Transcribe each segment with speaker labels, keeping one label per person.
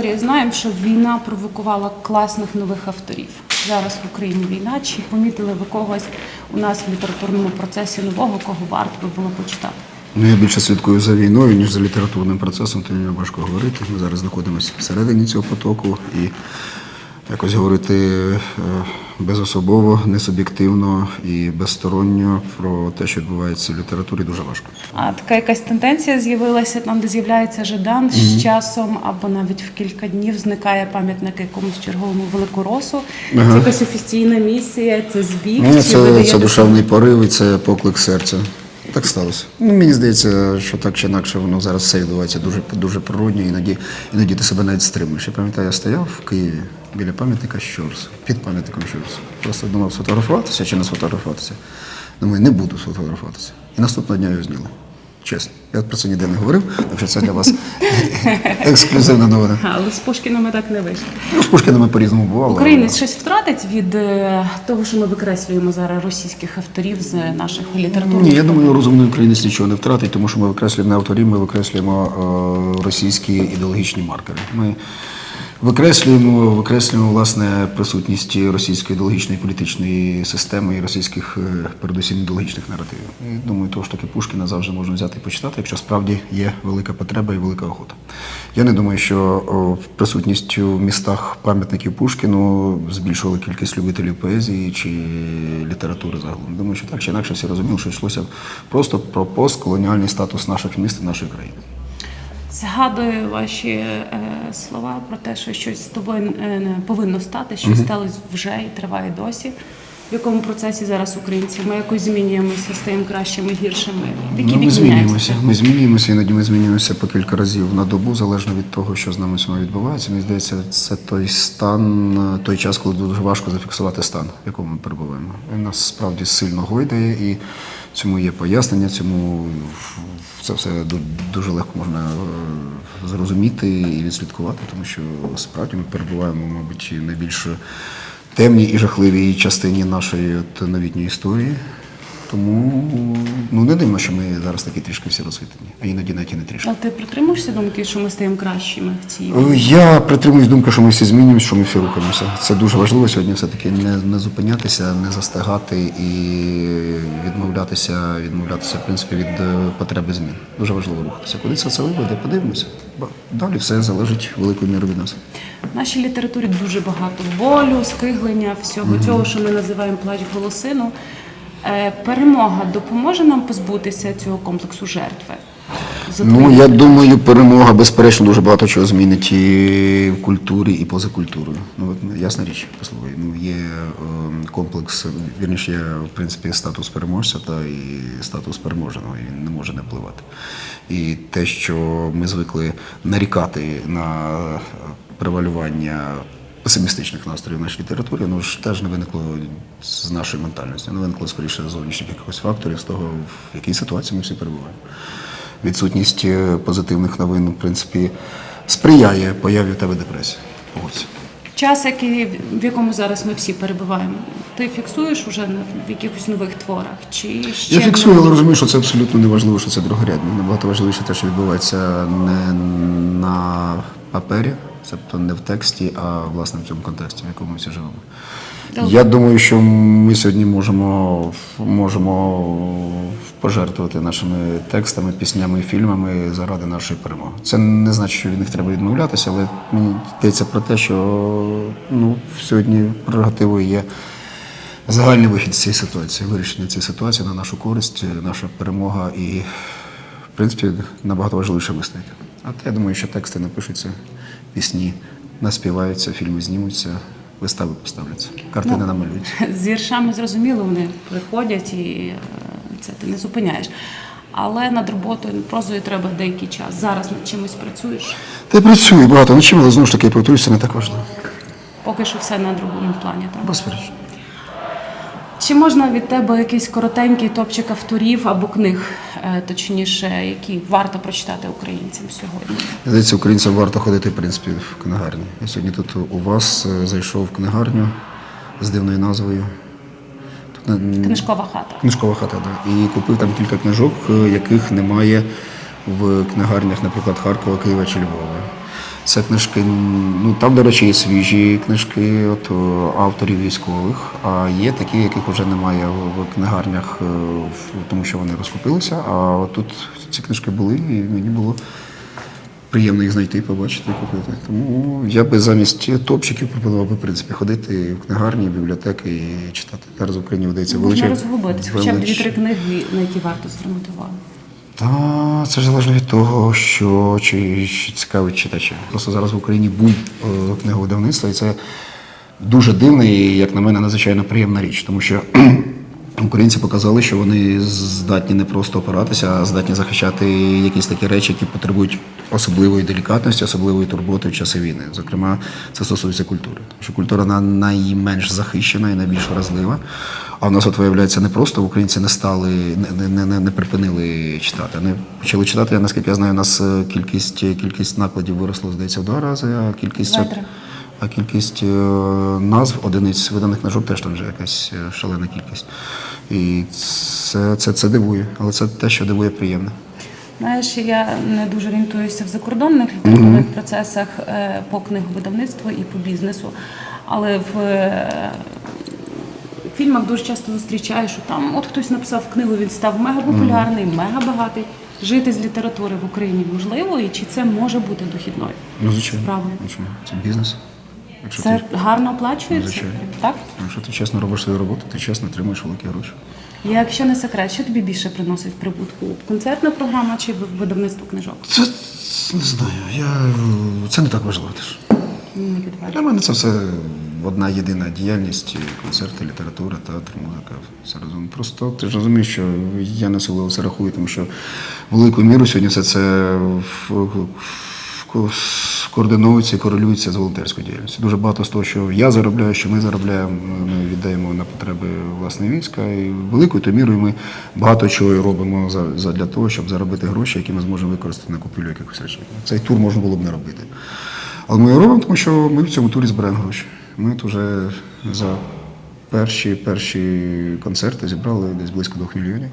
Speaker 1: історії знаємо, що війна провокувала класних нових авторів. Зараз в Україні війна. Чи помітили ви когось у нас в літературному процесі нового, кого варто би було почитати?
Speaker 2: Ну, я більше слідкую за війною, ніж за літературним процесом, то мені важко говорити. Ми зараз знаходимося всередині цього потоку і якось говорити е, безособово, несуб'єктивно і безсторонньо про те, що відбувається в літературі, дуже важко.
Speaker 1: А така якась тенденція з'явилася там, де з'являється Жадан з часом, або навіть в кілька днів зникає пам'ятник якомусь черговому великоросу. Це якась офіційна місія, це збіг.
Speaker 2: Ну, це,
Speaker 1: видає
Speaker 2: це душевний порив і це поклик серця. Так сталося. Ну, мені здається, що так чи інакше воно зараз все відбувається дуже, дуже природньо, іноді, іноді ти себе навіть стримуєш. Я пам'ятаю, я стояв в Києві біля пам'ятника Щорс, під пам'ятником Щорс. Просто думав сфотографуватися чи не сфотографуватися. Думаю, не буду сфотографуватися. І наступного дня його зняли. Чесно. Я про це ніде не говорив, так що це для вас ексклюзивна новина.
Speaker 1: Але з Пушкінами так не вийшло.
Speaker 2: Ну, з Пушкінами по-різному бувало.
Speaker 1: Українець щось втратить від е, того, що ми викреслюємо зараз російських авторів з наших літературних.
Speaker 2: Ні, я думаю, розумний українець нічого не втратить, тому що ми викреслюємо не авторів, ми викреслюємо е, російські ідеологічні маркери. Ми викреслюємо, викреслюємо власне присутність російської ідеологічної політичної системи і російських, е, передусім ідеологічних наративів. І думаю, того ж таки Пушкіна завжди можна взяти і почитати, якщо справді є велика потреба і велика охота. Я не думаю, що присутність у містах пам'ятників Пушкіну збільшувала кількість любителів поезії чи літератури загалом. Думаю, що так чи інакше всі розуміли, що йшлося просто про постколоніальний статус наших міст і нашої країни.
Speaker 1: Згадую ваші е, слова про те, що щось з тобою е, повинно стати, що сталося вже і триває досі. В якому процесі зараз українці? Ми якось змінюємося, стаємо кращими, гіршими. Який
Speaker 2: Ну, ми змінюємося. Ми змінюємося, іноді ми змінюємося по кілька разів на добу, залежно від того, що з нами сьогодні відбувається. Мені здається, це той стан, той час, коли дуже важко зафіксувати стан, в якому ми перебуваємо. Він нас справді сильно гойдає, і цьому є пояснення, цьому це все дуже легко можна е, зрозуміти і відслідкувати, тому що справді ми перебуваємо, мабуть, найбільш темній і жахливій частині нашої новітньої історії. Тому ну не дивно, що ми зараз такі трішки всі розхитані, а іноді навіть і не трішки.
Speaker 1: Але ти притримуєшся думки, що ми стаємо кращими в цій
Speaker 2: Е, Я притримуюсь думки, що ми всі змінюємося, що ми всі рухаємося. Це дуже важливо сьогодні. Все таки не, не зупинятися, не застигати і відмовлятися, відмовлятися в принципі від е, потреби змін. Дуже важливо рухатися. Куди це це виведе, подивимося. Бо Далі все залежить великою мірою від нас.
Speaker 1: В нашій літературі дуже багато болю, скиглення, всього цього, що ми називаємо плач голосину. Е, Перемога допоможе нам позбутися цього комплексу жертви.
Speaker 2: Ну я думаю, перемога безперечно дуже багато чого змінить і в культурі, і поза культурою. Ну ясна річ, послухай. Ну є е, комплекс, вірніше, є в принципі статус переможця та і статус переможеного. і Він не може не впливати. І те, що ми звикли нарікати на е, превалювання песимістичних настроїв в нашій літературі, ну ж теж не виникло з нашої ментальності, не виникло скоріше з зовнішніх якихось факторів, з того, в якій ситуації ми всі перебуваємо відсутність е, позитивних новин, в принципі, сприяє появі в тебе депресії. Ось.
Speaker 1: Час, який, в якому зараз ми всі перебуваємо, ти фіксуєш уже в якихось нових творах? Чи ще
Speaker 2: Я фіксую, але розумію, що це абсолютно не важливо, що це другорядне. Набагато важливіше те, що відбувається не на папері, тобто не в тексті, а власне в цьому контексті, в якому ми всі живемо.
Speaker 1: Добре.
Speaker 2: Я думаю, що ми сьогодні можемо, можемо пожертвувати нашими текстами, піснями і фільмами заради нашої перемоги. Це не значить, що від них треба відмовлятися, але мені йдеться про те, що ну, сьогодні прерогативою є загальний вихід з цієї ситуації, вирішення цієї ситуації на нашу користь, наша перемога і, в принципі, набагато важливіше вистояти. А я думаю, що тексти напишуться, пісні наспіваються, фільми знімуться, вистави поставляться, картини
Speaker 1: Ну,
Speaker 2: намалюються.
Speaker 1: З віршами зрозуміло, вони приходять і е, це ти не зупиняєш. Але над роботою, прозою треба деякий час. Зараз над чимось працюєш.
Speaker 2: Та я працюю багато над чим, але знову ж таки, я повторюю, не так важливо.
Speaker 1: Поки що все на другому плані. Так?
Speaker 2: Безперечно.
Speaker 1: Чи можна від тебе якийсь коротенький топчик авторів або книг, е, точніше, які варто прочитати українцям сьогодні?
Speaker 2: Здається, українцям варто ходити, в принципі, в книгарні. Я сьогодні тут у вас е, зайшов в книгарню з дивною назвою. Тут
Speaker 1: Книжкова хата.
Speaker 2: Книжкова хата, да. І купив там кілька книжок, е, яких немає в книгарнях, наприклад, Харкова, Києва чи Львова. Це книжки, ну там, до речі, є свіжі книжки от, авторів військових, а є такі, яких вже немає в, книгарнях, е, тому що вони розкупилися. А тут ці книжки були, і мені було приємно їх знайти, побачити і купити. Тому я би замість топчиків пропонував би, в принципі, ходити в книгарні, в бібліотеки і читати. Зараз в Україні вдається
Speaker 1: Можна
Speaker 2: величезна-
Speaker 1: розгубитись, хоча б дві-три книги, на які варто увагу.
Speaker 2: Та це ж залежно від того, що чи, чи цікавить читача. Просто зараз в Україні бум е, книговидавництва, і це дуже дивна і, як на мене, надзвичайно приємна річ, тому що українці показали, що вони здатні не просто опиратися, а здатні захищати якісь такі речі, які потребують особливої делікатності, особливої турботи в часи війни. Зокрема, це стосується культури. Тому що культура на- найменш захищена і найбільш вразлива. А в нас от виявляється не просто українці не стали, не, не, не, не припинили читати. Вони почали читати. Я наскільки я знаю, у нас е, кількість, кількість накладів виросла, здається, в два рази, а кількість.
Speaker 1: Два-три.
Speaker 2: А кількість е, назв одиниць виданих книжок теж там вже якась е, шалена кількість. І це, це, це дивує, але це те, що дивує приємно.
Speaker 1: Знаєш, я не дуже орієнтуюся в закордонних літературних процесах е, по книговидавництву і по бізнесу, але в е, фільмах дуже часто зустрічаю, що там от хтось написав книгу, він став мега популярний, мега багатий. Жити з літератури в Україні можливо, і чи це може бути дохідною?
Speaker 2: Ну, звичайно.
Speaker 1: Справою.
Speaker 2: Звичайно. Це бізнес. Якщо
Speaker 1: Це
Speaker 2: ти,
Speaker 1: гарно оплачується,
Speaker 2: Звичайно.
Speaker 1: так?
Speaker 2: якщо ти чесно робиш свою роботу, ти чесно отримуєш великі гроші.
Speaker 1: Якщо не секрет, що тобі більше приносить прибутку? Концертна програма чи видавництво книжок?
Speaker 2: Це не знаю. Я, це не так важливо теж.
Speaker 1: Не
Speaker 2: Для мене це все одна єдина діяльність, концерти, література, театр, музика. Все разом. Просто ти ж розумієш, що я не особливо це рахую, тому що великою мірою сьогодні все це в- координується і корелюється з волонтерською діяльністю. Дуже багато з того, що я заробляю, що ми заробляємо, ми віддаємо на потреби власне війська. І великою то мірою ми багато чого робимо для того, щоб заробити гроші, які ми зможемо використати на купівлю якихось речей. Цей тур можна було б не робити. Але ми його робимо, тому що ми в цьому турі збираємо гроші. Ми тут вже за перші, перші концерти зібрали десь близько двох мільйонів.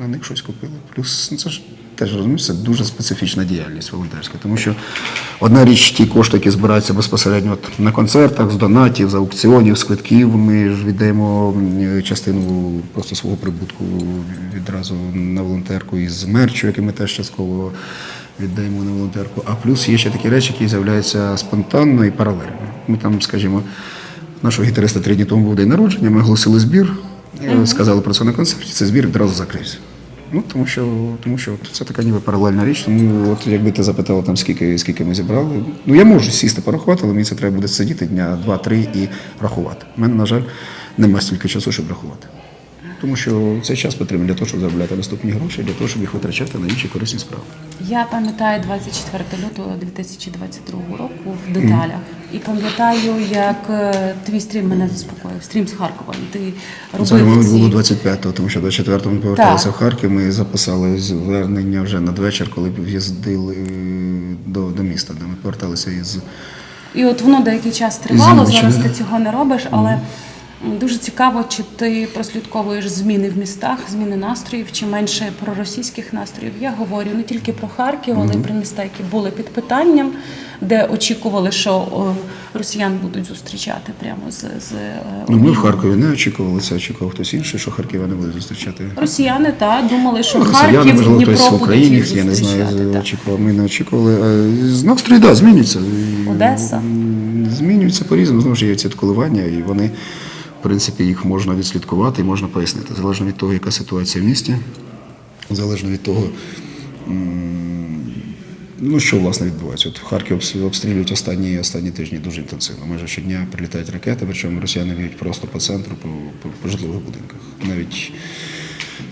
Speaker 2: На них щось купили. Плюс ну, це ж теж розумієш, це дуже специфічна діяльність волонтерська, тому що одна річ, ті кошти, які збираються безпосередньо от на концертах, з донатів, з аукціонів, з квитків. Ми ж віддаємо частину просто свого прибутку відразу на волонтерку із мерчу, який ми теж частково віддаємо на волонтерку. А плюс є ще такі речі, які з'являються спонтанно і паралельно. Ми там, скажімо, нашого гітариста три дні тому був день народження, ми оголосили збір, е, сказали про це на концерті. Цей збір одразу закрився. Ну, тому що, тому що це така ніби паралельна річ. Тому от якби ти запитала там, скільки, скільки ми зібрали. Ну я можу сісти порахувати, але мені це треба буде сидіти дня два-три і рахувати. У мене, на жаль, немає стільки часу, щоб рахувати. Тому що цей час потрібен для того, щоб заробляти наступні гроші, для того, щоб їх витрачати на інші корисні справи.
Speaker 1: Я пам'ятаю 24 лютого 2022 року в деталях. І пам'ятаю, як е, твій стрім мене заспокоїв. Стрім з Харкова. Ти
Speaker 2: Це,
Speaker 1: робив
Speaker 2: мабуть,
Speaker 1: ці...
Speaker 2: було 25-го, тому що 24-го ми поверталися
Speaker 1: Так.
Speaker 2: в Харків. Ми записали звернення вже надвечір, коли в'їздили е, до, до міста, де ми поверталися із
Speaker 1: І от воно деякий час тривало. Зараз ти цього не робиш, але м, дуже цікаво, чи ти прослідковуєш зміни в містах, зміни настроїв, чи менше проросійських настроїв. Я говорю не тільки про Харків, але й про міста, які були під питанням, де очікували, що росіян будуть зустрічати прямо з, з е,
Speaker 2: Ну, ми в Харкові не очікували це, очікував хтось інший, що Харків'яни будуть зустрічати.
Speaker 1: Росіяни та думали, що
Speaker 2: Ну, Росіяни,
Speaker 1: Харків,
Speaker 2: можливо,
Speaker 1: Дніпро
Speaker 2: хтось в Україні, я не знаю, очікував. Ми не очікували. Е, З настрої, так, змінюється.
Speaker 1: Одеса.
Speaker 2: м, Змінюються по-різному. Знову ж є ці коливання, і вони, принципі, їх можна відслідкувати і можна пояснити. Залежно від того, яка ситуація в місті, залежно від того. Ну, що власне відбувається? От Харків обстрілюють останні, останні тижні дуже інтенсивно. Майже щодня прилітають ракети, причому росіяни б'ють просто по центру, по, по, по житлових будинках. Навіть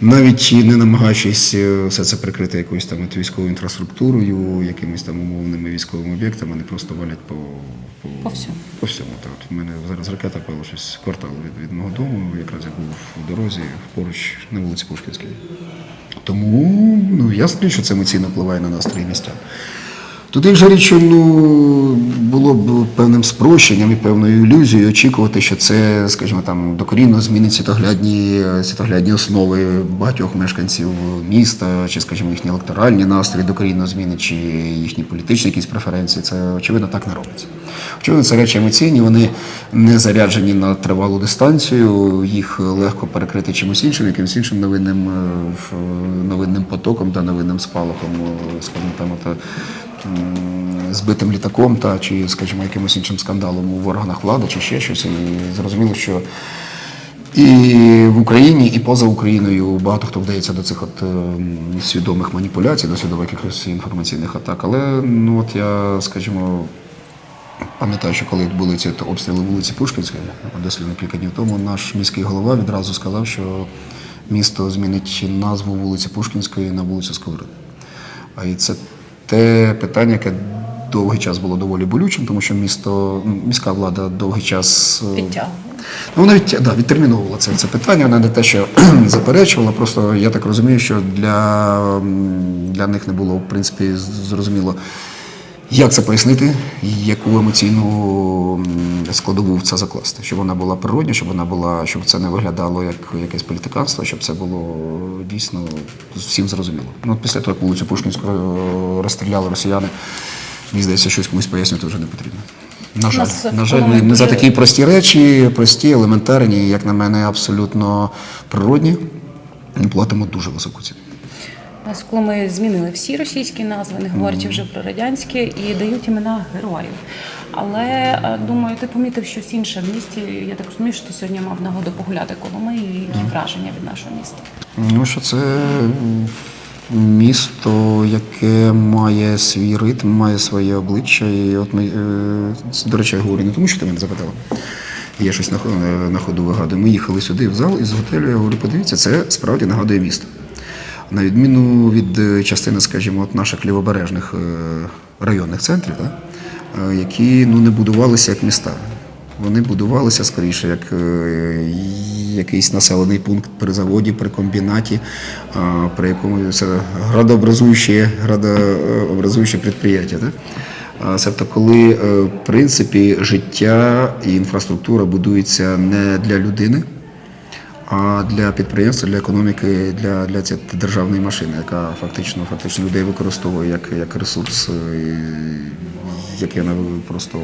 Speaker 2: навіть не намагаючись е, все це прикрити якоюсь там військовою інфраструктурою, якимись там умовними військовими об'єктами, вони просто валять по, по,
Speaker 1: По всьому.
Speaker 2: По всьому. Так. От У мене зараз ракета пала щось квартал від, від мого дому, якраз я був у дорозі поруч на вулиці Пушкінській. Тому ну, ясно, що це емоційно впливає на настрої містян. Тут інша річ, ну, було б певним спрощенням і певною ілюзією очікувати, що це, скажімо, там докорінно змінить світоглядні, світоглядні основи багатьох мешканців міста, чи, скажімо, їхні електоральні настрої докорінно змінить, чи їхні політичні якісь преференції. Це очевидно так не робиться. Очевидно, це речі емоційні, вони не заряджені на тривалу дистанцію, їх легко перекрити чимось іншим, якимось іншим новинним, е, новинним потоком та новинним спалахом, е, скажімо, там, от, м, збитим літаком та чи, скажімо, якимось іншим скандалом у органах влади чи ще щось. І зрозуміло, що і в Україні, і поза Україною багато хто вдається до цих от ем, свідомих маніпуляцій, до свідомих якихось інформаційних атак. Але ну от я, скажімо, пам'ятаю, що коли були ці обстріли вулиці Пушкінської, дослівно кілька днів тому, наш міський голова відразу сказав, що місто змінить назву вулиці Пушкінської на вулицю Сковороди. І це те питання, яке довгий час було доволі болючим, тому що місто, ну, міська влада довгий час е,
Speaker 1: Підтягує.
Speaker 2: Ну, вона від, да, відтерміновувала це, це питання, вона не те, що заперечувала, просто я так розумію, що для, для них не було, в принципі, зрозуміло, як це пояснити, яку емоційну складову в це закласти, щоб вона була природня, щоб вона була, щоб це не виглядало як якесь політиканство, щоб це було дійсно всім зрозуміло. Ну, от після того, як вулицю Пушкінську е, розстріляли росіяни, мені здається, щось комусь пояснювати вже не потрібно. На жаль,
Speaker 1: нас
Speaker 2: на жаль, не, не за такі прості речі, прості, елементарні, як на мене, абсолютно природні, ми платимо дуже високу ціну.
Speaker 1: Коли ми змінили всі російські назви, не говорячи вже про радянські, і дають імена героїв. Але е, думаю, ти помітив щось інше в місті. Я так розумію, що ти сьогодні мав нагоду погуляти коло ми і які враження від нашого міста.
Speaker 2: Ну, що це місто, яке має свій ритм, має своє обличчя. І от ми, е, до речі, я говорю не тому, що ти мене запитала. Я щось на, на ходу вигадую. Ми їхали сюди в зал із готелю. Я говорю, подивіться, це справді нагадує місто. На відміну від е, частини, скажімо, от наших лівобережних е, районних центрів, да, е, які ну, не будувалися як міста. Вони будувалися скоріше як якийсь населений пункт при заводі, при комбінаті, при якому це градообразуюче, градообразуюче підприємство. Да? А, Тобто, коли в принципі життя і інфраструктура будуються не для людини, а для підприємства, для економіки, для, для цієї державної машини, яка фактично, фактично людей використовує як, як ресурс, е, який вона просто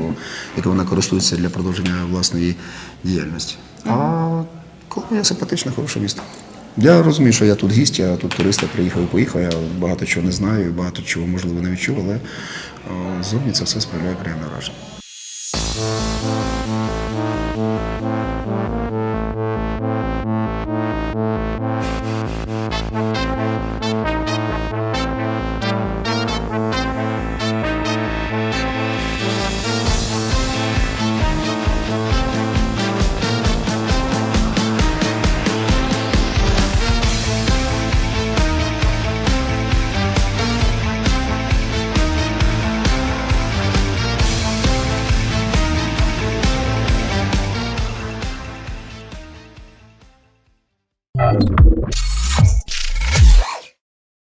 Speaker 2: який вона користується для продовження власної діяльності. А Коломия симпатичне, хороше місто. Я розумію, що я тут гість, я тут турист, я приїхав і поїхав. Я багато чого не знаю, багато чого можливо не відчув, але о, зовні це все справляє приємне враження.